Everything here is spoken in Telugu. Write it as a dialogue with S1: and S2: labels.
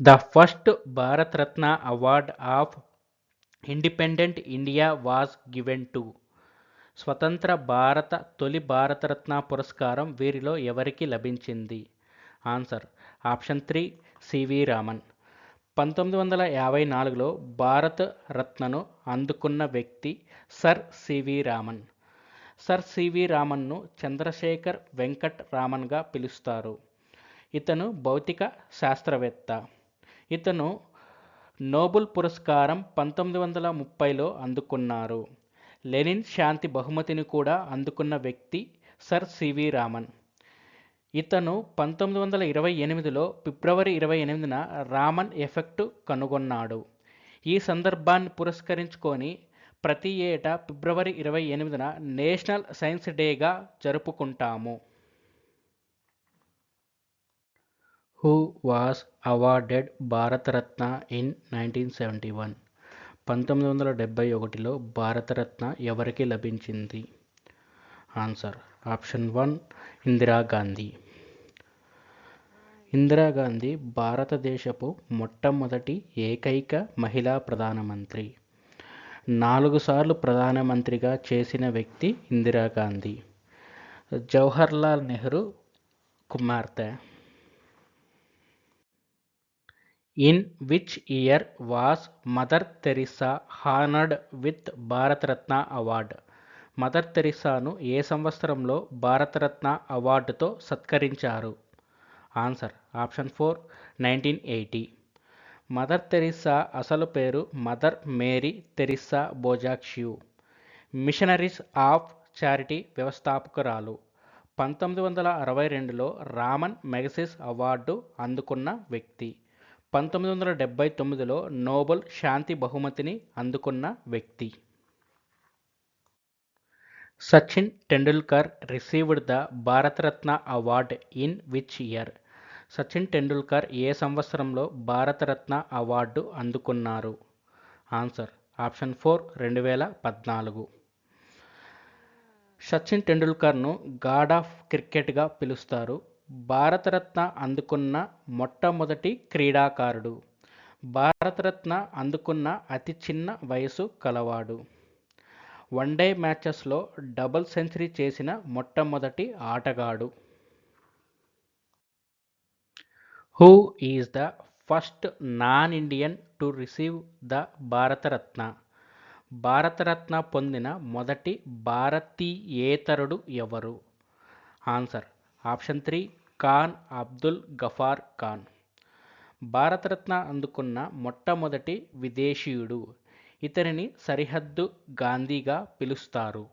S1: The first Bharat Ratna award of independent India was given to. స్వతంత్ర భారత తొలి భారతరత్న పురస్కారం వీరిలో ఎవరికి లభించింది? Answer option three CV Raman. పంతొమ్మిది వందల యాభై నాలుగులో భారత రత్నను అందుకున్న వ్యక్తి సర్ సివి రామన్. సర్ సివి రామన్ను చంద్రశేఖర్ వెంకట్ రామన్గా పిలుస్తారు. ఇతను భౌతిక శాస్త్రవేత్త. ఇతను నోబుల్ పురస్కారం పంతొమ్మిది వందల ముప్పైలో అందుకున్నారు. లెనిన్ శాంతి బహుమతిని కూడా అందుకున్న వ్యక్తి సర్ సివి రామన్. ఇతను పంతొమ్మిది వందల ఇరవై ఎనిమిదిలో ఫిబ్రవరి ఇరవై ఎనిమిదిన రామన్ ఎఫెక్ట్ కనుగొన్నాడు. ఈ సందర్భాన్ని పురస్కరించుకొని ప్రతి ఏటా ఫిబ్రవరి ఇరవై ఎనిమిదిన నేషనల్ సైన్స్ డేగా జరుపుకుంటాము. Who was awarded Bharat Ratna in nineteen seventy one పంతొమ్మిది వందల డెబ్భై ఒకటిలో భారతరత్న ఎవరికి లభించింది? Answer option one Indira Gandhi Indira Gandhi భారతదేశపు మొట్టమొదటి ఏకైక మహిళా ప్రధానమంత్రి. నాలుగు సార్లు ప్రధానమంత్రిగా చేసిన వ్యక్తి ఇందిరాగాంధీ జవహర్లాల్ నెహ్రూ కుమార్తె. In which year was mother Teresa honoured with Bharat Ratna award mother తెరిసాను ఏ సంవత్సరంలో భారతరత్న అవార్డుతో సత్కరించారు? Answer option four nineteen eighty mother Teresa అసలు పేరు mother Mary Teresa బోజాక్షియు machineries of charity వ్యవస్థాపకురాలు. పంతొమ్మిది వందల అరవై రెండులో రామన్ మెగసిస్ అవార్డు అందుకున్న వ్యక్తి. పంతొమ్మిది వందల డెబ్భై తొమ్మిదిలో నోబెల్ శాంతి బహుమతిని అందుకున్న వ్యక్తి. Sachin Tendulkar received the Bharat Ratna award in which year. Sachin Tendulkar ఏ సంవత్సరంలో భారతరత్న అవార్డు అందుకున్నారు? ఆన్సర్ ఆప్షన్ ఫోర్ రెండు వేల పద్నాలుగు. సచిన్ టెండూల్కర్ను గాడ్ ఆఫ్ క్రికెట్గా పిలుస్తారు. భారతరత్న అందుకున్న మొట్టమొదటి క్రీడాకారుడు. భారతరత్న అందుకున్న అతి చిన్న వయసు కలవాడు. వన్డే మ్యాచెస్లో డబుల్ సెంచరీ చేసిన మొట్టమొదటి ఆటగాడు. Who is the first non Indian to receive the Bharat Ratna. Bharat Ratna పొందిన మొదటి భారతీయేతరుడు ఎవరు? Answer option three Khan Abdul Ghaffar Khan. Bharat Ratna అందుకున్న మొట్టమొదటి విదేశీయుడు. ఇతనిని సరిహద్దు గాంధీగా పిలుస్తారు.